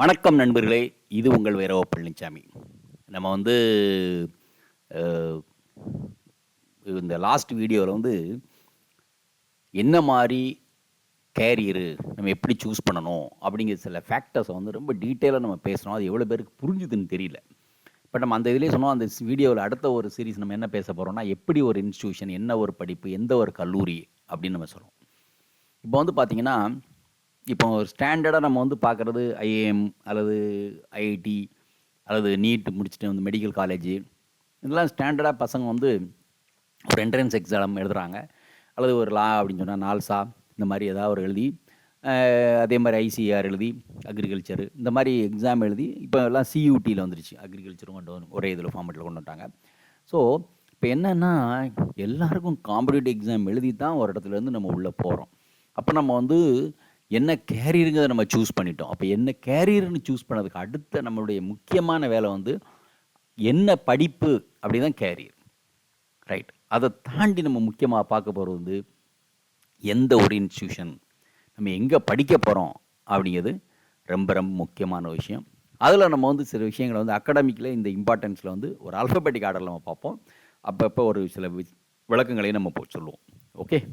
வணக்கம் நண்பர்களே. இது உங்கள் வைரவ பழனிசாமி நம்ம வந்து இந்த லாஸ்ட் வீடியோவில் வந்து என்ன மாதிரி கேரியரு நம்ம எப்படி சூஸ் பண்ணணும் அப்படிங்கிற சில ஃபேக்டர்ஸை வந்து ரொம்ப டீட்டெயிலாக நம்ம பேசுகிறோம் அது எவ்வளோ பேருக்கு புரிஞ்சுதுன்னு தெரியல. இப்போ நம்ம அந்த இதிலே சொன்னோம் அந்த வீடியோவில் அடுத்த ஒரு சீரிஸ் நம்ம என்ன பேச போகிறோம்னா எப்படி ஒரு இன்ஸ்டியூஷன் என்ன ஒரு படிப்பு எந்த ஒரு கல்லூரி அப்படின்னு நம்ம சொல்லுவோம் இப்போ வந்து பார்த்திங்கன்னா இப்போ ஒரு ஸ்டாண்டர்டாக நம்ம வந்து பார்க்குறது ஐஏஎம் அல்லது ஐஐடி அல்லது நீட் முடிச்சுட்டு வந்து மெடிக்கல் காலேஜ் இதெல்லாம் ஸ்டாண்டர்டாக பசங்க வந்து ஒரு என்ட்ரன்ஸ் எக்ஸாம் எழுதுறாங்க. அல்லது ஒரு லா அப்படின்னு சொன்னால் நால்சா இந்த மாதிரி ஏதாவது ஒரு எழுதி அதே மாதிரி ஐசிஆர் எழுதி அக்ரிகல்ச்சர் இந்த மாதிரி எக்ஸாம் எழுதி இப்போ எல்லாம் சியூடியில் வந்துருச்சு. அக்ரிகல்ச்சரும் கொண்டு வந்து ஒரே இதில் ஃபார்மெட்டில் கொண்டு வந்துட்டாங்க. ஸோ இப்போ என்னென்னா எல்லாருக்கும் காம்படிட்டிவ் எக்ஸாம் எழுதி தான் ஒரு இடத்துல இருந்து நம்ம உள்ளே போகிறோம் அப்போ நம்ம வந்து என்ன கேரியருங்கிறத நம்ம சூஸ் பண்ணிட்டோம். அப்போ என்ன கேரியர்னு சூஸ் பண்ணதுக்கு அடுத்த நம்மளுடைய முக்கியமான வேலை வந்து என்ன படிப்பு அப்படி தான் கேரியர் ரைட் அதை தாண்டி நம்ம முக்கியமாக பார்க்க போகிறது வந்து எந்த ஒரு இன்ஸ்டியூஷன் நம்ம எங்கே படிக்க போகிறோம் அப்படிங்கிறது ரொம்ப ரொம்ப முக்கியமான விஷயம். அதில் நம்ம வந்து சில விஷயங்களை வந்து அகாடமிக்கில் இந்த இம்பார்ட்டன்ஸில் வந்து ஒரு அல்ஃபபெட்டிக் ஆர்டரில் நம்ம பார்ப்போம். அப்பப்போ ஒரு சில வி- விளக்கங்களையும் நம்ம போ சொல்லுவோம். ஓகே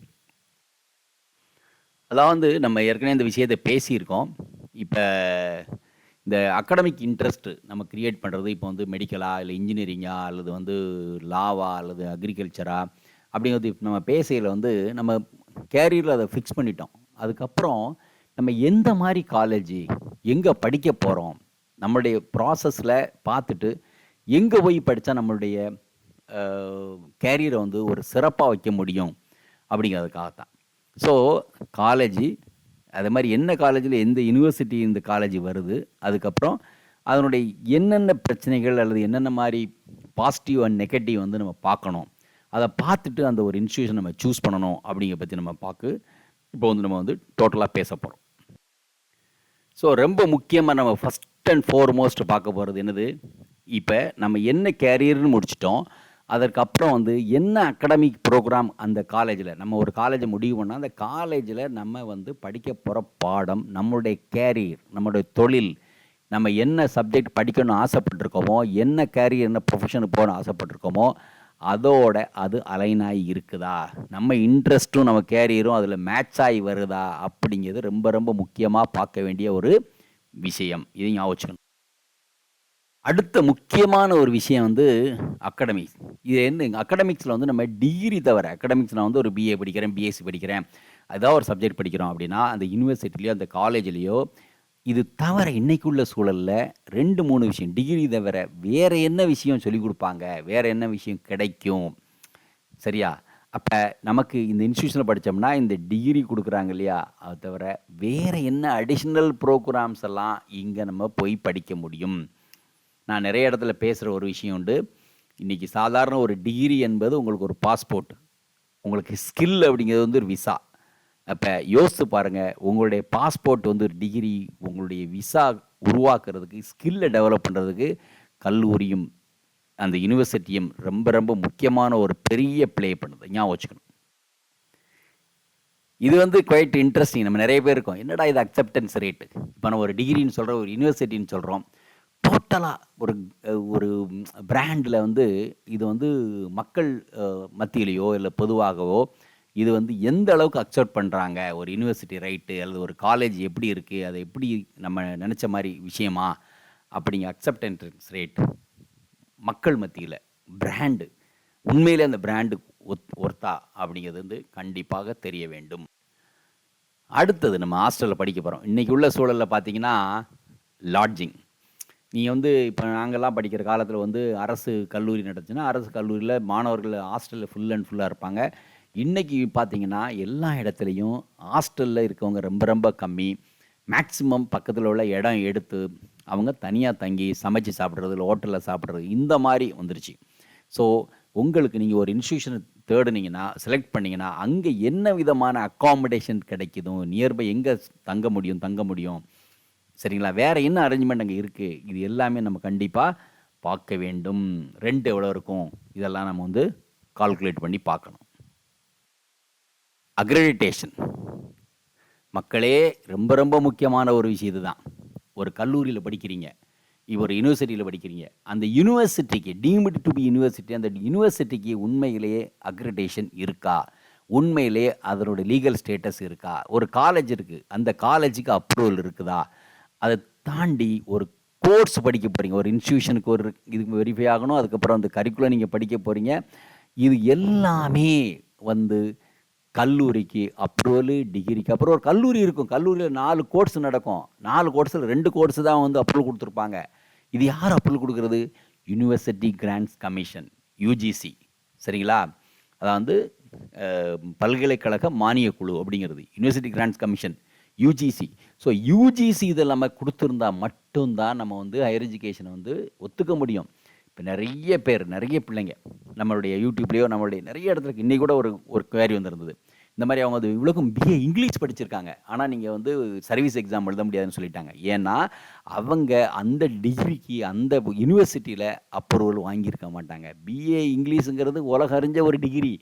அதான் வந்து நம்ம ஏற்கனவே இந்த விஷயத்தை பேசியிருக்கோம். இப்போ இந்த அகாடமிக் இன்ட்ரெஸ்ட்டு நம்ம க்ரியேட் பண்ணுறது இப்போ வந்து மெடிக்கலா இல்லை இன்ஜினியரிங்கா அல்லது வந்து லாவா அல்லது அக்ரிகல்ச்சரா அப்படிங்கிறது இப்போ நம்ம பேசையில் வந்து நம்ம கேரியரில் அதை ஃபிக்ஸ் பண்ணிட்டோம். அதுக்கப்புறம் நம்ம எந்த மாதிரி காலேஜ் எங்கே படிக்க போகிறோம் நம்மளுடைய ப்ராசஸில் பார்த்துட்டு எங்கே போய் படித்தா நம்மளுடைய கேரியரை வந்து ஒரு சிறப்பாக வைக்க முடியும் அப்படிங்கிறதுக்காகத்தான். ஸோ காலேஜ் அது மாதிரி என்ன காலேஜில் எந்த யூனிவர்சிட்டி இந்த காலேஜ் வருது அதுக்கப்புறம் அதனுடைய என்னென்ன பிரச்சனைகள் அல்லது என்னென்ன மாதிரி பாசிட்டிவ் அண்ட் நெகட்டிவ் வந்து நம்ம பார்க்கணும். அதை பார்த்துட்டு அந்த ஒரு இன்ஸ்டியூஷன் நம்ம சூஸ் பண்ணணும் அப்படிங்கிற பற்றி நம்ம பார்க்க இப்போ வந்து நம்ம வந்து டோட்டலாக பேச போகிறோம் ஸோ ரொம்ப முக்கியமாக நம்ம ஃபஸ்ட் அண்ட் ஃபோர்மோஸ்ட் பார்க்க போகிறது என்னது? இப்போ நம்ம என்ன கேரியர்னு முடிச்சிட்டோம். அதற்கப்புறம் வந்து என்ன அகடமிக் ப்ரோக்ராம் அந்த காலேஜில் நம்ம ஒரு காலேஜை முடிவு பண்ணால் அந்த காலேஜில் நம்ம வந்து படிக்க போகிற பாடம் நம்மளுடைய கேரியர் நம்மளுடைய தொழில் நம்ம என்ன சப்ஜெக்ட் படிக்கணும்னு ஆசைப்பட்டிருக்கோமோ என்ன கேரியர் என்ன ப்ரொஃபஷனுக்கு போகணும்னு ஆசைப்பட்டிருக்கோமோ அதோட அது அலைனாகி இருக்குதா? நம்ம இன்ட்ரெஸ்ட்டும் நம்ம கேரியரும் அதில் மேட்ச் ஆகி வருதா? அப்படிங்கிறது ரொம்ப ரொம்ப முக்கியமாக பார்க்க வேண்டிய ஒரு விஷயம். இதை ஞாபகம் அடுத்த முக்கியமான ஒரு விஷயம் வந்து அகடமிக்ஸ் இது என்ன? அகடமிக்ஸில் வந்து நம்ம டிகிரி தவிர அகடமிக்ஸ் நான் வந்து ஒரு பிஏ படிக்கிறேன் பிஎஸ்சி படிக்கிறேன். ஏதாவது ஒரு சப்ஜெக்ட் படிக்கிறோம் அப்படின்னா அந்த யூனிவர்சிட்டிலையோ அந்த காலேஜ்லேயோ இது தவிர இன்றைக்குள்ள சூழலில் ரெண்டு மூணு விஷயம். டிகிரி தவிர வேறு என்ன விஷயம் சொல்லிக் கொடுப்பாங்க? வேறு என்ன விஷயம் கிடைக்கும்? சரியா? அப்போ நமக்கு இந்த இன்ஸ்டியூஷனில் படித்தோம்னா இந்த டிகிரி கொடுக்குறாங்க இல்லையா? அது தவிர வேறு என்ன அடிஷ்னல் ப்ரோக்ராம்ஸ் எல்லாம் இங்கே நம்ம போய் படிக்க முடியும்? நான் நிறைய இடத்துல பேசுகிற ஒரு விஷயம் உண்டு. இன்றைக்கி சாதாரண ஒரு டிகிரி என்பது உங்களுக்கு ஒரு பாஸ்போர்ட் உங்களுக்கு ஸ்கில் அப்படிங்கிறது வந்து ஒரு விசா அப்போ யோசித்து பாருங்கள் உங்களுடைய பாஸ்போர்ட் வந்து ஒரு டிகிரி உங்களுடைய விசா உருவாக்குறதுக்கு ஸ்கில்லை டெவலப் பண்ணுறதுக்கு கல்லூரியும் அந்த யூனிவர்சிட்டியும் ரொம்ப ரொம்ப முக்கியமான ஒரு பெரிய ப்ளே பண்ணுது. ஞாபகம் வச்சுக்கணும். இது வந்து குவைட் இன்ட்ரெஸ்டிங் நம்ம நிறைய பேர் இருக்கோம். என்னடா இது அக்செப்டன்ஸ் ரேட்டு இப்போ நம்ம ஒரு டிகிரின்னு சொல்கிறோம் ஒரு யூனிவர்சிட்டின்னு சொல்கிறோம் டோட்டலாக ஒரு ஒரு பிராண்டில் வந்து இது வந்து மக்கள் மத்தியிலையோ மத்தியிலேயோ இல்லை பொதுவாகவோ இது வந்து எந்த அளவுக்கு அக்செப்ட் பண்ணுறாங்க ஒரு யூனிவர்சிட்டி ரைட்டு அல்லது ஒரு காலேஜ் எப்படி இருக்குது அதை எப்படி நம்ம நினச்ச மாதிரி விஷயமா? அப்படிங்க அக்செப்டன்ஸ் ரேட் மக்கள் மத்தியில் பிராண்டு உண்மையிலே அந்த பிராண்டு ஒத் ஒர்த்தா? அப்படிங்கிறது வந்து கண்டிப்பாக தெரிய வேண்டும். அடுத்தது நம்ம ஹாஸ்டலில் படிக்க போகிறோம் இன்றைக்கி உள்ள சூழலில் பார்த்தீங்கன்னா லாட்ஜிங். நீங்கள் வந்து இப்போ நாங்கள்லாம் படிக்கிற காலத்தில் வந்து அரசு கல்லூரி நடந்துச்சுன்னா அரசு கல்லூரியில் மாணவர்கள் ஹாஸ்டலில் ஃபுல் அண்ட் ஃபுல்லாக இருப்பாங்க. இன்றைக்கி பார்த்தீங்கன்னா எல்லா இடத்துலையும் ஹாஸ்டலில் இருக்கவங்க ரொம்ப ரொம்ப கம்மி. மேக்சிமம் பக்கத்தில் உள்ள இடம் எடுத்து அவங்க தனியாக தங்கி சமைச்சு சாப்பிட்றது இல்லை ஹோட்டலில் சாப்பிட்றது இந்த மாதிரி வந்துருச்சு. ஸோ உங்களுக்கு நீங்கள் ஒரு இன்ஸ்டியூஷனை தேடுனீங்கன்னா செலக்ட் பண்ணிங்கன்னா அங்கே என்ன விதமான அக்காமடேஷன் கிடைக்கிதும் நியர்பை எங்கே தங்க முடியும் தங்க முடியும் சரிங்களா? வேறு என்ன அரேஞ்ச்மெண்ட் அங்கே இருக்குது இது எல்லாமே நம்ம கண்டிப்பாக பார்க்க வேண்டும். ரெண்ட் எவ்வளோ இருக்கும்? இதெல்லாம் நம்ம வந்து கால்குலேட் பண்ணி பார்க்கணும். அக்ரெடிட்டேஷன் மக்களே ரொம்ப ரொம்ப முக்கியமான ஒரு விஷயம் இதுதான். ஒரு கல்லூரியில் படிக்கிறீங்க. இவர் ஒரு யூனிவர்சிட்டியில் படிக்கிறீங்க. அந்த யூனிவர்சிட்டிக்கு டீம்டு டு பி யூனிவர்சிட்டி அந்த யூனிவர்சிட்டிக்கு உண்மையிலேயே அக்ரிடேஷன் இருக்கா? உண்மையிலேயே அதனோட லீகல் ஸ்டேட்டஸ் இருக்கா? ஒரு காலேஜ் இருக்குது அந்த காலேஜுக்கு அப்ரூவல் இருக்குதா? அதை தாண்டி ஒரு கோர்ஸ் படிக்க போகிறீங்க ஒரு இன்ஸ்டியூஷனுக்கு ஒரு இதுக்கு வெரிஃபை ஆகணும். அதுக்கப்புறம் அந்த கரிக்குலம் நீங்கள் படிக்க போகிறீங்க இது எல்லாமே வந்து கல்லூரிக்கு அப்ரூவலு டிகிரிக்கு அப்புறம் ஒரு கல்லூரி இருக்கும். கல்லூரியில் நாலு கோர்ஸ் நடக்கும். நாலு கோர்ஸில் ரெண்டு கோர்ஸ் தான் வந்து அப்ரூவல் கொடுத்துருப்பாங்க. இது யார் அப்ரூவல் கொடுக்குறது? யூனிவர்சிட்டி கிராண்ட்ஸ் கமிஷன் யூஜிசி சரிங்களா? அதான் வந்து பல்கலைக்கழக மானிய குழு அப்படிங்கிறது. University grants commission UGC so UGC இதில் நம்ம கொடுத்துருந்தா மட்டும்தான் நம்ம வந்து ஹையர் எஜுகேஷனை வந்து ஒத்துக்க முடியும். இப்போ நிறைய பேர் நிறைய பிள்ளைங்க நம்மளுடைய யூடியூப்லேயோ நம்மளுடைய நிறைய இடத்துல இன்றைக்கி கூட ஒரு ஒரு query வந்திருந்தது. இந்த மாதிரி அவங்க அது இவ்வளோக்கும் பிஏ இங்கிலீஷ் படிச்சிருக்காங்க. ஆனால் நீங்கள் வந்து சர்வீஸ் எக்ஸாம் எழுத முடியாதுன்னு சொல்லிட்டாங்க. ஏன்னா அவங்க அந்த டிகிரிக்கு அந்த யூனிவர்சிட்டியில் அப்ரூவல் வாங்கியிருக்க மாட்டாங்க. பிஏ இங்கிலீஷுங்கிறது உலக அறிஞ்ச ஒரு டிகிரி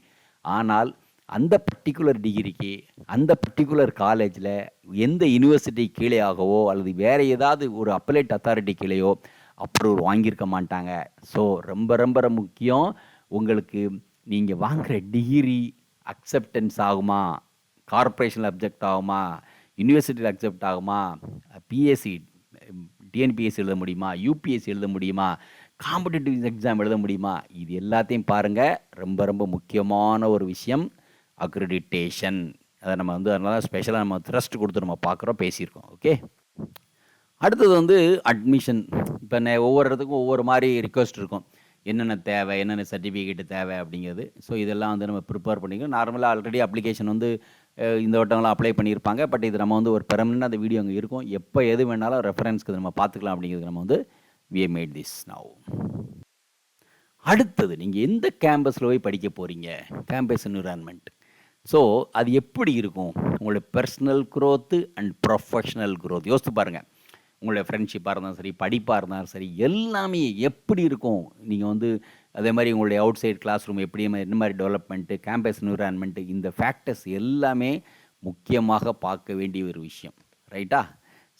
ஆனால் அந்த பர்டிகுலர் டிகிரிக்கு அந்த பர்டிகுலர் காலேஜில் எந்த யூனிவர்சிட்டி கீழே ஆகவோ அல்லது வேறு ஏதாவது ஒரு அப்பலேட் அத்தாரிட்டி கீழேயோ அப்ரூவல் வாங்கியிருக்க மாட்டாங்க. ஸோ ரொம்ப ரொம்ப ரொம்ப முக்கியம். உங்களுக்கு நீங்கள் வாங்குகிற டிகிரி அக்செப்டன்ஸ் ஆகுமா? கார்ப்பரேஷனில் அப்ஜெக்ட் ஆகுமா? யூனிவர்சிட்டியில் அக்செப்ட் ஆகுமா? பிஎஸ்சி டிஎன்பிஎஸ்சி எழுத முடியுமா? யூபிஎஸ்சி எழுத முடியுமா? காம்படிட்டிவ் எக்ஸாம் எழுத முடியுமா? இது எல்லாத்தையும் பாருங்கள் ரொம்ப ரொம்ப முக்கியமான ஒரு விஷயம். அக்ரிடிட்டேஷன் அதை நம்ம வந்து அதனால ஸ்பெஷலாக நம்ம த்ரஸ்ட் கொடுத்து நம்ம பார்க்குறோம் பேசியிருக்கோம். ஓகே அடுத்தது வந்து அட்மிஷன் இப்போ என்ன ஒவ்வொரு இடத்துக்கும் ஒவ்வொரு மாதிரி ரிக்வெஸ்ட் இருக்கும். என்னென்ன தேவை என்னென்ன சர்டிஃபிகேட் தேவை அப்படிங்கிறது. ஸோ இதெல்லாம் வந்து நம்ம ப்ரிப்பேர் பண்ணிக்கணும் நார்மலாக ஆல்ரெடி அப்ளிகேஷன் வந்து இந்த வட்டங்களாம் அப்ளை பண்ணியிருப்பாங்க. பட் இது நம்ம வந்து ஒரு பெர்மனெண்ட் அந்த வீடியோ அங்கே இருக்கும். எப்போ எது வேணாலும் ரெஃபரன்ஸ்க்கு நம்ம பார்த்துக்கலாம் அப்படிங்கிறது நம்ம வந்து வி மேட் திஸ் நவ் அடுத்தது நீங்கள் எந்த கேம்பஸில் போய் படிக்க போகிறீங்க கேம்பஸ் என்விரான்மெண்ட் ஸோ அது எப்படி இருக்கும்? உங்களுடைய personal growth and professional growth யோசித்து பாருங்கள் உங்களுடைய ஃப்ரெண்ட்ஷிப்பாக இருந்தாலும் சரி படிப்பாக இருந்தாலும் சரி எல்லாமே எப்படி இருக்கும்? நீங்கள் வந்து அதே மாதிரி உங்களுடைய அவுட் சைட் கிளாஸ் ரூம் எப்படி என்ன மாதிரி டெவலப்மெண்ட்டு கேம்பஸ் என்விரான்மெண்ட்டு இந்த ஃபேக்டர்ஸ் எல்லாமே முக்கியமாக பார்க்க வேண்டிய ஒரு விஷயம். ரைட்டா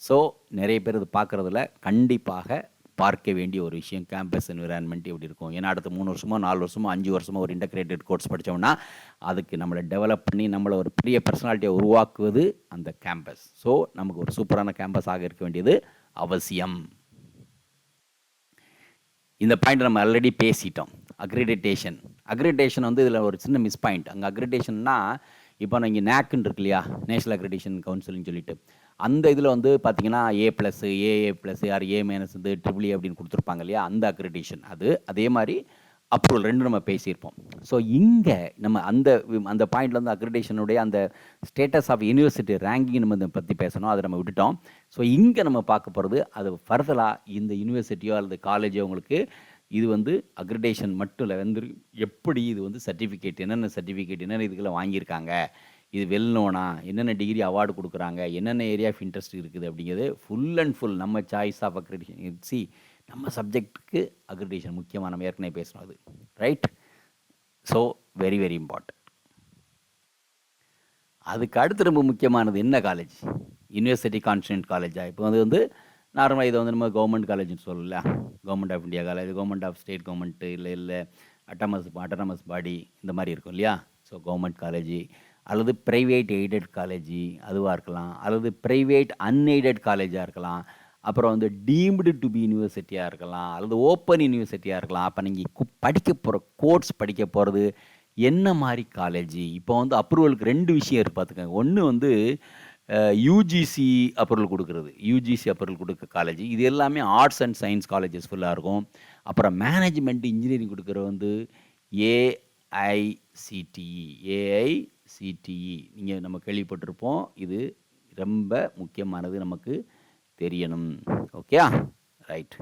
ஸோ நிறைய பேர் இது பார்க்குறதுல கண்டிப்பாக பார்க்க வேண்டிய ஒரு விஷயம் கேம்பஸ் என்விரான்மெண்ட் எப்படி இருக்கும்? ஏன்னா அடுத்த மூணு வருஷமோ நாலு வருஷமோ அஞ்சு வருஷமோ ஒரு இன்டகிரேட்டட் கோர்ஸ் படித்தோம்னா அதுக்கு நம்மளை டெவலப் பண்ணி நம்மளை ஒரு பெரிய பர்சனாலிட்டியை உருவாக்குவது அந்த கேம்பஸ் ஸோ நமக்கு ஒரு சூப்பரான கேம்பஸாக இருக்க வேண்டியது அவசியம். இந்த பாயிண்ட் நம்ம ஆல்ரெடி பேசிட்டோம். அக்ரிடேஷன் அக்ரிடேஷன் வந்து இதில் ஒரு சின்ன மிஸ் பாயிண்ட் அங்கே அக்ரிடேஷன்னா இப்போ நான் இங்கே நேக்குன்னு இருக்கு இல்லையா? நேஷனல் அக்ரிடேஷன் கவுன்சில்னு சொல்லிட்டு. அந்த இதில் வந்து பார்த்தீங்கன்னா A plus AA plus or A minus வந்து ட்ரிபிள் அப்படின்னு கொடுத்துருப்பாங்க இல்லையா? அந்த அக்ரிடேஷன் அது அதே மாதிரி அப்ரூவல் ரெண்டும் நம்ம பேசியிருப்போம். ஸோ இங்கே நம்ம அந்த அந்த பாயிண்ட்ல வந்து அக்ரிடேஷனுடைய அந்த ஸ்டேட்டஸ் ஆஃப் யூனிவர்சிட்டி ரேங்கிங் நம்ம இதை பற்றி பேசணும். அதை நம்ம விட்டுட்டோம். ஸோ இங்கே நம்ம பார்க்க போகிறது அது ஃபர்தலாக இந்த யூனிவர்சிட்டியோ அல்லது காலேஜோ உங்களுக்கு இது வந்து அக்ரிடேஷன் மட்டும் இல்லை வந்து எப்படி இது வந்து சர்டிஃபிகேட் என்னென்ன சர்டிஃபிகேட் என்னென்ன இதுக்கெல்லாம் வாங்கியிருக்காங்க இது வெல்னோனா என்னென்ன டிகிரி அவார்டு கொடுக்குறாங்க என்னென்ன ஏரியா ஆஃப் இன்ட்ரெஸ்ட் இருக்குது அப்படிங்கிறது ஃபுல் அண்ட் ஃபுல் நம்ம சாய்ஸ் ஆஃப் அக்ரிடேஷன் சி நம்ம சப்ஜெக்ட்டுக்கு அக்ரிடேஷன் முக்கியமாக நம்ம ஏற்கனவே பேசணும் அது. Right so very very important அதுக்கு அடுத்து ரொம்ப முக்கியமானது என்ன காலேஜ் யூனிவர்சிட்டி கான்ஸ்டன்ட் காலேஜா இப்போ வந்து வந்து நார்மலாக இதை வந்து நம்ம கவர்மெண்ட் காலேஜ்னு சொல்லல government of India college government of state government இல்லை இல்லை அட்டமஸ் அட்டனமஸ் பாடி இந்த மாதிரி இருக்கும் இல்லையா? ஸோ கவர்மெண்ட் காலேஜ் அல்லது ப்ரைவேட் எய்டட் காலேஜ் அதுவாக இருக்கலாம் அல்லது ப்ரைவேட் அன்எய்டட் காலேஜாக இருக்கலாம் அப்புறம் வந்து டீம்டு டு பி யூனிவர்சிட்டியாக இருக்கலாம் அல்லது ஓப்பன் யூனிவர்சிட்டியாக இருக்கலாம். அப்போ நீங்கள் படிக்க போகிற கோர்ஸ் படிக்க போகிறது என்ன மாதிரி காலேஜ் இப்போ வந்து அப்ரூவலுக்கு ரெண்டு விஷயம் இருக்குது பார்த்துக்கங்க ஒன்று வந்து யூஜிசி அப்ரூவல் கொடுக்குறது. யூஜிசி அப்ரூவல் கொடுக்க காலேஜ் இது எல்லாமே ஆர்ட்ஸ் அண்ட் சயின்ஸ் காலேஜஸ் ஃபுல்லாக இருக்கும். அப்புறம் மேனேஜ்மெண்ட் இன்ஜினியரிங் கொடுக்குற வந்து ஏஐசிடிஇ சிடிஇ நீங்கள் நம்ம கேள்விப்பட்டிருப்போம். இது ரொம்ப முக்கியமானது நமக்கு தெரியணும். ஓகே ரைட்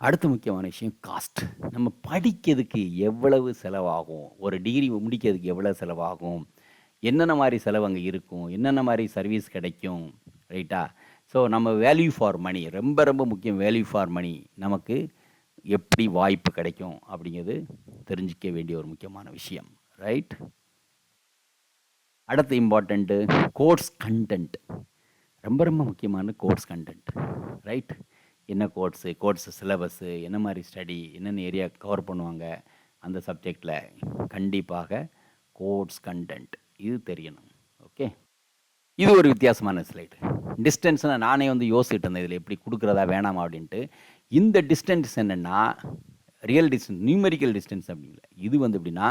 அடுத்த முக்கியமான விஷயம் காஸ்ட் நம்ம படிக்கிறதுக்கு எவ்வளவு செலவாகும்? ஒரு டிகிரி முடிக்கிறதுக்கு எவ்வளோ செலவாகும்? என்னென்ன மாதிரி செலவு அங்கே இருக்கும்? என்னென்ன மாதிரி சர்வீஸ் கிடைக்கும்? ரைட்டா ஸோ நம்ம வேல்யூ ஃபார் மணி ரொம்ப ரொம்ப முக்கியம் வேல்யூ ஃபார் மணி நமக்கு எப்படி வாய்ப்பு கிடைக்கும் அப்படிங்கிறது தெரிஞ்சிக்க வேண்டிய ஒரு முக்கியமான விஷயம். ரைட் அடுத்த இம்பார்ட்டண்ட்டு கோர்ஸ் கண்டென்ட் ரொம்ப ரொம்ப முக்கியமான கோர்ஸ் கண்டென்ட் ரைட் என்ன கோர்ஸு கோர்ஸ் சிலபஸ்ஸு என்ன மாதிரி ஸ்டடி என்னென்ன ஏரியா கவர் பண்ணுவாங்க அந்த சப்ஜெக்டில் கண்டிப்பாக கோர்ஸ் கண்டென்ட் இது தெரியணும் ஓகே இது ஒரு வித்தியாசமான ஸ்லைடு டிஸ்டன்ஸ்னால் நானே வந்து யோசிச்சுட்டு இருந்தேன் இதில் எப்படி கொடுக்குறதா வேணாமா அப்படின்ட்டு. இந்த டிஸ்டன்ஸ் என்னென்னா ரியல் டிஸ்டன்ஸ் நியூமெரிக்கல் டிஸ்டன்ஸ் அப்படிங்கல. இது வந்து எப்படின்னா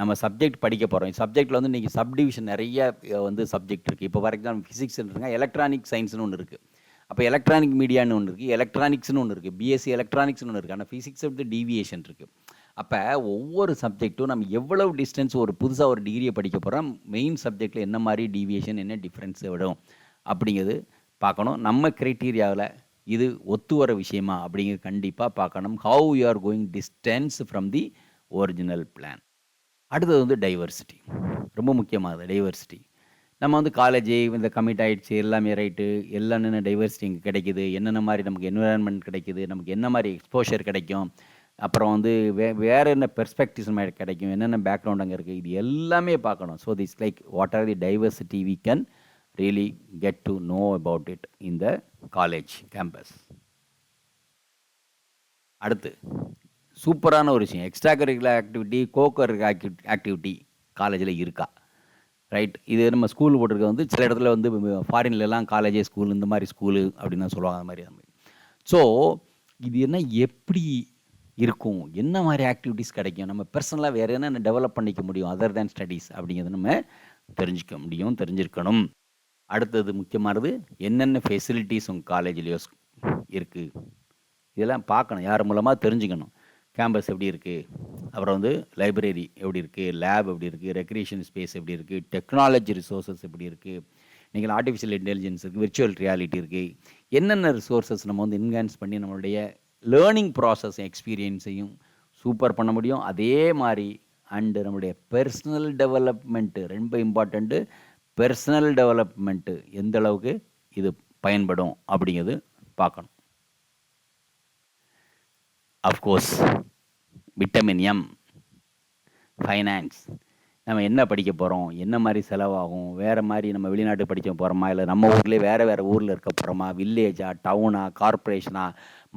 நம்ம சப்ஜெக்ட் படிக்க போகிறோம் சப்ஜெக்ட்டில் வந்து இன்றைக்கி சப்டிவிஷன் நிறைய வந்து சப்ஜெக்ட் இருக்குது இப்போ ஃபார் எக்ஸாம்பிள் ஃபிசிக்ஸ்ன்றாங்க இருக்குங்க எலக்ட்ரானிக் சயின்ஸ்னு ஒன்று இருக்குது அப்போ எலக்ட்ரானிக் மீடியான்னு ஒன்று இருக்குது எலக்ட்ரானிக்ஸ்னு ஒன்று இருக்குது பிஎஸ்சி எலக்ட்ரானிக்ஸ்னு ஒன்று இருக்குது ஆனால் ஃபிசிக்ஸ் வந்து டீவியேஷன் இருக்குது அப்போ ஒவ்வொரு சப்ஜெக்ட்டும் நம்ம எவ்வளவு டிஸ்டன்ஸ் ஒரு புதுசாக ஒரு டிகிரியை படிக்க போகிறோம் மெயின் சப்ஜெக்டில் என்ன மாதிரி டீவியேஷன் என்ன டிஃப்ரென்ஸ் விடும் அப்படிங்கிறது பார்க்கணும். நம்ம க்ரைட்டீரியாவில் இது ஒத்து வர விஷயமா அப்படிங்கிறது கண்டிப்பாக பார்க்கணும். How you are going distance from the original plan அடுத்தது வந்து டைவர்சிட்டி ரொம்ப முக்கியமானது டைவர்சிட்டி நம்ம வந்து காலேஜ் இந்த கமிட் ஆகிடுச்சு எல்லாமே ரைட்டு எல்லாம் என்னென்ன டைவர்சிட்டி இங்கே கிடைக்குது என்னென்ன மாதிரி நமக்கு என்விரான்மெண்ட் கிடைக்குது நமக்கு என்ன மாதிரி எக்ஸ்போஷர் கிடைக்கும் அப்புறம் வந்து வே வேறு என்ன பெர்ஸ்பெக்டிவ்ஸ் மாதிரி கிடைக்கும் என்னென்ன பேக்ரவுண்ட் அங்கே இருக்குது இது எல்லாமே பார்க்கணும். So this like what are the diversity we can really get to know about it in the college campus. அடுத்து சூப்பரான ஒரு விஷயம். Extra curricular activity cocurricular activity காலேஜில் இருக்கா? ரைட் இது நம்ம ஸ்கூல் போட்டிருக்க வந்து சில இடத்துல வந்து ஃபாரின்லலாம் காலேஜே ஸ்கூல் இந்த மாதிரி ஸ்கூலு அப்படின்னு தான் சொல்லுவாங்க அந்த மாதிரி அந்த மாதிரி ஸோ இது என்ன எப்படி இருக்கும்? என்ன மாதிரி ஆக்டிவிட்டீஸ் கிடைக்கும்? நம்ம பர்சனலாக வேறு என்னென்ன டெவலப் பண்ணிக்க முடியும் அதர் தேன் ஸ்டடீஸ் அப்படிங்கிறத நம்ம தெரிஞ்சுக்க முடியும் தெரிஞ்சிருக்கணும். அடுத்தது முக்கியமானது என்னென்ன ஃபெசிலிட்டிஸ் உங்கள் காலேஜ்லேயோ இருக்குது இதெல்லாம் பார்க்கணும். யார் மூலமாக தெரிஞ்சுக்கணும்? கேம்பஸ் எப்படி இருக்குது அப்புறம் வந்து லைப்ரரி எப்படி இருக்குது லேப் எப்படி இருக்குது ரெக்ரியேஷன் ஸ்பேஸ் எப்படி இருக்குது டெக்னாலஜி ரிசோர்ஸஸ் எப்படி இருக்குது நீங்கள் ஆர்டிஃபிஷியல் இன்டெலிஜென்ஸ் இருக்குது விர்ச்சுவல் ரியாலிட்டி இருக்குது என்னென்ன ரிசோர்ஸஸ் நம்ம வந்து என்ஹான்ஸ் பண்ணி நம்மளுடைய லேர்னிங் ப்ராசஸ் எக்ஸ்பீரியன்ஸையும் சூப்பர் பண்ண முடியும்? அதே மாதிரி அண்டு நம்மளுடைய பர்சனல் டெவலப்மெண்ட்டு ரொம்ப இம்பார்ட்டண்ட்டு பர்சனல் டெவலப்மெண்ட்டு எந்த அளவுக்கு இது பயன்படும் அப்படிங்கிறது பார்க்கணும். அஃப்கோர்ஸ் விட்டமின் எம் ஃபைனான்ஸ் நம்ம என்ன படிக்க போகிறோம் என்ன மாதிரி செலவாகும்? வேறு மாதிரி நம்ம வெளிநாட்டு படிக்க போகிறோமா இல்லை நம்ம ஊர்லேயே வேறு வேறு ஊரில் இருக்க போகிறோமா வில்லேஜா டவுனா கார்ப்பரேஷனா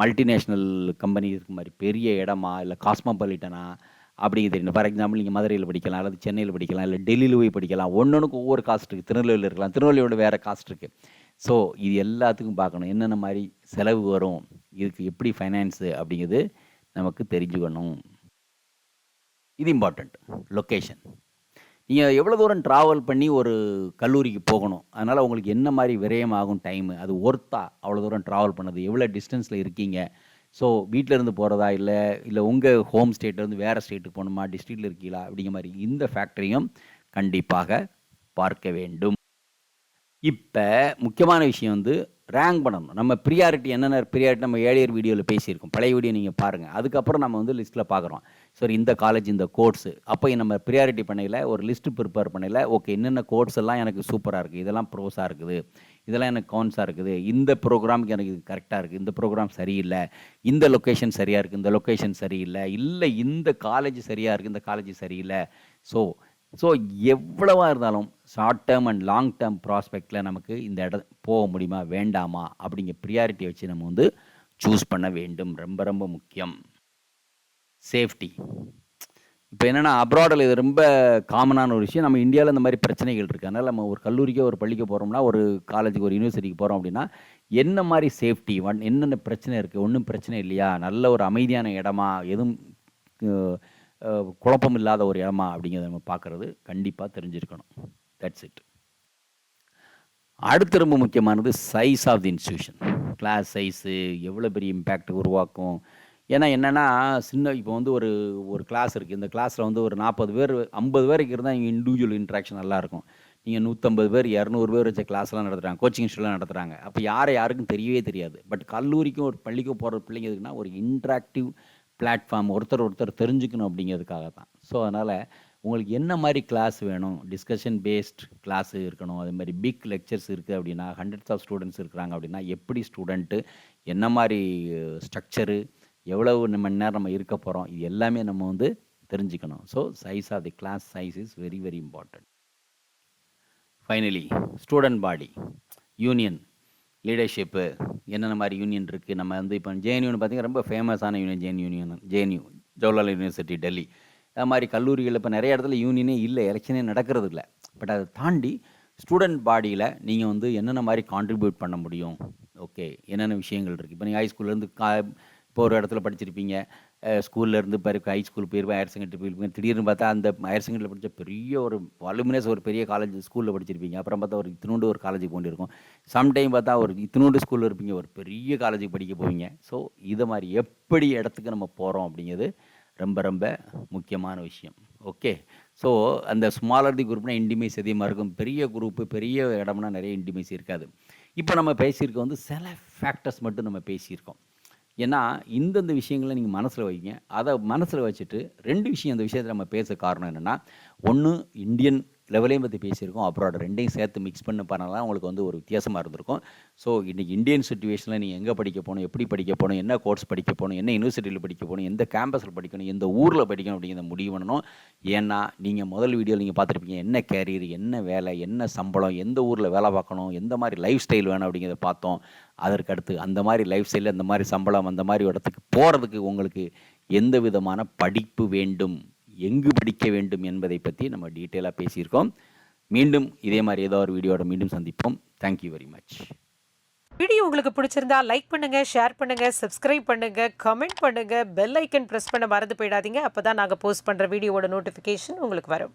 மல்டிநேஷ்னல் கம்பெனி இருக்க மாதிரி பெரிய இடமா? இல்லை காஸ்மோபாலிட்டனா அப்படிங்க தெரியணும் ஃபார் எக்ஸாம்பிள் நீங்கள் மதுரையில் படிக்கலாம் அல்லது சென்னையில் படிக்கலாம் இல்லை டெல்லியில் போய் படிக்கலாம். ஒன்றுக்கு ஒவ்வொரு காஸ்ட் இருக்குது திருநெல்வேலியில் இருக்கலாம். திருநெல்வேலியோட வேறு காஸ்ட் இருக்குது ஸோ இது எல்லாத்துக்கும் பார்க்கணும். என்னென்ன மாதிரி செலவு வரும்? இதுக்கு எப்படி ஃபைனான்ஸு அப்படிங்கிறது நமக்கு தெரிஞ்சுக்கணும். இது இம்பார்ட்டண்ட் லொக்கேஷன் நீங்கள் எவ்வளோ தூரம் ட்ராவல் பண்ணி ஒரு கல்லூரிக்கு போகணும்? அதனால் உங்களுக்கு என்ன மாதிரி விரயமாகும் டைமு அது ஒர்த்தா அவ்வளோ தூரம் ட்ராவல் பண்ணது? எவ்வளோ டிஸ்டன்ஸில் இருக்கீங்க? ஸோ வீட்டில் இருந்து போகிறதா இல்லை இல்லை உங்கள் ஹோம் ஸ்டேட்லேருந்து வேறு ஸ்டேட்டுக்கு போகணுமா டிஸ்ட்ரிக்டில் இருக்கீங்களா அப்படிங்கிற மாதிரி இந்த ஃபேக்டரியும் கண்டிப்பாக பார்க்க வேண்டும். இப்போ முக்கியமான விஷயம் வந்து ரேங்க் பண்ணணும் நம்ம ப்ரியாரிட்டி என்னென்ன ப்ரியாரிட்டி நம்ம ஏழியர் வீடியோவில் பேசியிருக்கோம். பழைய வீடியோ நீங்கள் பாருங்கள் அதுக்கப்புறம் நம்ம வந்து லிஸ்ட்டில் பார்க்குறோம். சரி இந்த காலேஜ் இந்த கோர்ஸு அப்போ நம்ம ப்ரியாரிட்டி பண்ணையில் ஒரு லிஸ்ட்டு ப்ரிப்பேர் பண்ணையில் ஓகே என்னென்ன கோர்ஸ் எல்லாம் எனக்கு சூப்பராக இருக்குது இதெல்லாம் ப்ரோஸாக இருக்குது இதெல்லாம் எனக்கு கவுன்ஸாக இருக்குது இந்த ப்ரோக்ராமுக்கு எனக்கு இது கரெக்டாக இருக்குது இந்த ப்ரோக்ராம் சரியில்லை இந்த லொக்கேஷன் சரியாக இருக்குது இந்த லொக்கேஷன் சரியில்லை இல்லை இந்த காலேஜ் சரியாக இருக்குது இந்த காலேஜ் சரியில்லை. ஸோ ஸோ எவ்வளவா இருந்தாலும் short term and long term ப்ராஸ்பெக்டில் நமக்கு இந்த இடம் போக முடியுமா வேண்டாமா அப்படிங்கிற ப்ரியாரிட்டி வச்சு நம்ம வந்து சூஸ் பண்ண வேண்டும். ரொம்ப ரொம்ப முக்கியம். சேஃப்டி. இப்போ என்னென்னா அப்ராடில் இது ரொம்ப காமனான ஒரு விஷயம். நம்ம இந்தியாவில் இந்த மாதிரி பிரச்சனைகள் இருக்குது அதனால் நம்ம ஒரு கல்லூரிக்கோ ஒரு பள்ளிக்கு போகிறோம்னா ஒரு காலேஜுக்கு ஒரு யூனிவர்சிட்டிக்கு போகிறோம் அப்படின்னா என்ன மாதிரி சேஃப்டி ஒன் என்னென்ன பிரச்சனை இருக்குது ஒன்றும் பிரச்சனை இல்லையா? நல்ல ஒரு அமைதியான இடமா? எதுவும் குழப்பம் இல்லாத ஒரு இடமா? அப்படிங்கிறத நம்ம பார்க்குறது கண்டிப்பாக தெரிஞ்சிருக்கணும். தட்ஸ் இட் அடுத்து ரொம்ப முக்கியமானது size of the institution class size எவ்வளோ பெரிய இம்பேக்ட் உருவாக்கும்? ஏன்னா என்னென்னா சின்ன இப்போ வந்து ஒரு ஒரு கிளாஸ் இருக்குது இந்த கிளாஸில் வந்து ஒரு நாற்பது பேர் ஐம்பது பேருக்கு இருந்தால் இங்கே இண்டிவிஜுவல் இன்ட்ராக்ஷன் நல்லாயிருக்கும் நீங்கள் நூற்றம்பது பேர் இரநூறு பேர் வச்ச கிளாஸ்லாம் நடத்துகிறாங்க கோச்சிங் இன்ஸ்டியூட்லாம் நடத்துகிறாங்க அப்போ யாரை யாருக்கும் தெரியவே தெரியாது. பட் கல்லூரிக்கும் ஒரு பள்ளிக்கும் போகிற பிள்ளைங்க எதுக்குன்னா ஒரு இன்ட்ராக்டிவ் பிளாட்ஃபார்ம் ஒருத்தர் ஒருத்தர் தெரிஞ்சுக்கணும் அப்படிங்கிறதுக்காக தான் ஸோ அதனால் உங்களுக்கு என்ன மாதிரி கிளாஸ் வேணும்? டிஸ்கஷன் பேஸ்ட் கிளாஸ் இருக்கணும். அதே மாதிரி பிக் லெக்சர்ஸ் இருக்குது அப்படின்னா ஹண்ட்ரட்ஸ் ஆஃப் ஸ்டூடெண்ட்ஸ் இருக்கிறாங்க அப்படின்னா எப்படி ஸ்டூடெண்ட்டு என்ன மாதிரி ஸ்ட்ரக்சரு எவ்வளவு நம்ம மணி நேரம் நம்ம இருக்க போகிறோம் இது எல்லாமே நம்ம வந்து தெரிஞ்சுக்கணும். So size of the class size is very very important finally student body union leadership என்னென்ன மாதிரி யூனியன் இருக்குது நம்ம வந்து இப்போ ஜேஎன்யூன்னு பார்த்தீங்கன்னா ரொம்ப ஃபேமஸான union JN union JNU Jawaharlal university Delhi அது மாதிரி கல்லூரிகள் இப்போ நிறைய இடத்துல யூனியனே இல்லை எலெக்ஷனே நடக்கிறது இல்லை. பட் அதை தாண்டி ஸ்டூடெண்ட் பாடியில் நீங்கள் வந்து என்னென்ன மாதிரி கான்ட்ரிபியூட் பண்ண முடியும்? ஓகே என்னென்ன விஷயங்கள் இருக்குது இப்போ நீங்கள் ஹைஸ்கூல்லேருந்து கா இப்போ ஒரு இடத்துல படிச்சிருப்பீங்க. ஸ்கூல்லேருந்து இப்போ ஹை ஸ்கூல் போயிருப்பேன் ஹையர் செகண்டரி போயிருப்பீங்க. திடீர்னு பார்த்தா அந்த ஹையர் செகண்டரியில் படித்த பெரிய ஒரு வலுமினஸ் ஒரு பெரிய காலேஜ் ஸ்கூலில் படிச்சிருப்பீங்க. அப்புறம் பார்த்தா ஒரு இத்தினூண்டு ஒரு காலேஜுக்கு போண்டிருக்கும் சம்டைம் பார்த்தா ஒரு இத்தினூண்டு ஸ்கூலில் இருப்பீங்க. ஒரு பெரிய காலேஜுக்கு படிக்க போவீங்க. ஸோ இதை மாதிரி எப்படி இடத்துக்கு நம்ம போகிறோம் அப்படிங்கிறது ரொம்ப ரொம்ப முக்கியமான விஷயம். ஓகே ஸோ அந்த ஸ்மாலர் தி குரூப்னா இன்டிமைஸ் அதிகமாக இருக்கும். பெரிய குரூப்பு பெரிய இடம்னா நிறைய இன்டிமைஸ் இருக்காது. இப்போ நம்ம பேசியிருக்க வந்து சில ஃபேக்டர்ஸ் மட்டும் நம்ம பேசியிருக்கோம். ஏன்னா இந்தந்த விஷயங்களை நீங்கள் மனசில் வைங்க. அதை மனசில் வச்சுட்டு ரெண்டு விஷயம் இந்த விஷயத்தில் நம்ம பேச காரணம் என்னென்னா ஒன்று இந்தியன் லெவலையும் பற்றி பேசியிருக்கோம். அப்ராட் ரெண்டையும் சேர்த்து மிக்ஸ் பண்ண பண்ணலாம் உங்களுக்கு வந்து ஒரு வித்தியாசமாக இருந்திருக்கும். ஸோ இன்றைக்கி இந்தியன் சுச்சுவேஷனில் நீங்கள் எங்கே படிக்க போகணும் எப்படி படிக்க போகணும் என்ன கோர்ஸ் படிக்க போகணும் என்ன யூனிவர்சிட்டியில் படிக்க போகணும் எந்த கேம்பஸில் படிக்கணும் எந்த ஊரில் படிக்கணும் அப்படிங்கிறத முடிவு பண்ணணும். ஏன்னா நீங்கள் முதல் வீடியோவில் நீங்கள் பார்த்துருப்பீங்க என்ன கேரியர் என்ன வேலை என்ன சம்பளம் எந்த ஊரில் வேலை பார்க்கணும் எந்த மாதிரி லைஃப் ஸ்டைல் வேணும் அப்படிங்கிறத பார்த்தோம். அதற்கு அடுத்து அந்த மாதிரி லைஃப் ஸ்டைலில் அந்த மாதிரி சம்பளம் அந்த மாதிரி இடத்துக்கு போகிறதுக்கு உங்களுக்கு எந்த விதமான படிப்பு வேண்டும்? எங்கு படிக்க வேண்டும் என்பதை பற்றி நம்ம டீட்டெயிலாக பேசியிருக்கோம். மீண்டும் இதே மாதிரி ஏதோ ஒரு வீடியோட மீண்டும் சந்திப்போம். தேங்க்யூ வெரி மச் வீடியோ உங்களுக்கு பிடிச்சிருந்தா லைக் பண்ணுங்க ஷேர் பண்ணுங்க சப்ஸ்கிரைப் பண்ணுங்க கமெண்ட் பண்ணுங்க பெல் ஐக்கன் ப்ரெஸ் பண்ண மறந்து போயிடாதீங்க. அப்பதான் நாங்கள் போஸ்ட் பண்ணுற வீடியோவோட நோட்டிஃபிகேஷன் உங்களுக்கு வரும்.